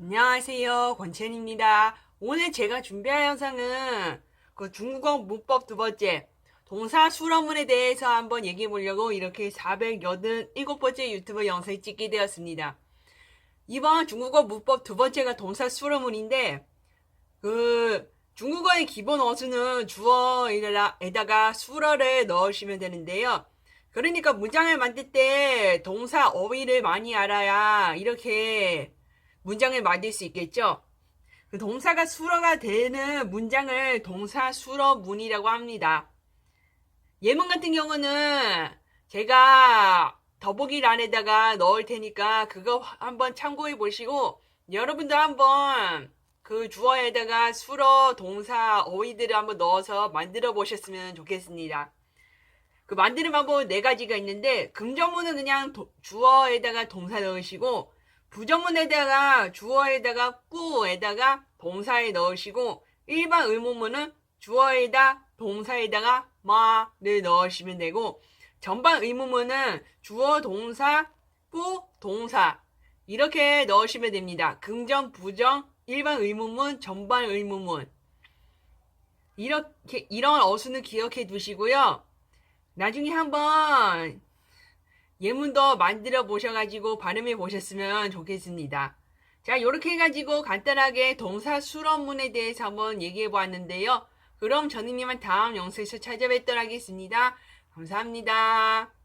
안녕하세요. 권첸입니다. 오늘 제가 준비한 영상은 그 중국어 문법 두 번째 동사 수러문에 대해서 한번 얘기해 보려고 이렇게 487번째 유튜브 영상을 찍게 되었습니다. 이번 중국어 문법 두 번째가 동사 수러문인데 그 중국어의 기본 어수는 주어에다가 수러를 넣으시면 되는데요. 그러니까 문장을 만들 때 동사 어휘를 많이 알아야 이렇게 문장을 만들 수 있겠죠? 그 동사가 수러가 되는 문장을 동사 수러문이라고 합니다. 예문 같은 경우는 제가 더보기란에다가 넣을 테니까 그거 한번 참고해 보시고 여러분도 한번 그 주어에다가 수러 동사 어휘들을 한번 넣어서 만들어 보셨으면 좋겠습니다. 그 만드는 방법은 네 가지가 있는데 긍정문은 그냥 도- 주어에다가 동사 넣으시고 부정문에다가 주어에다가 꾸에다가 동사에 넣으시고 일반 의문문은 주어에다 동사에다가 마를 넣으시면 되고 전반 의문문은 주어 동사 꾸 동사 이렇게 넣으시면 됩니다. 긍정 부정 일반 의문문 전반 의문문 이렇게 이런 어수는 기억해 두시고요. 나중에 한번 예문도 만들어 보셔가지고 발음해 보셨으면 좋겠습니다. 자, 이렇게 해가지고 간단하게 동사 수런문에 대해서 한번 얘기해 보았는데요. 그럼 저는 이만 다음 영상에서 찾아뵙도록 하겠습니다. 감사합니다.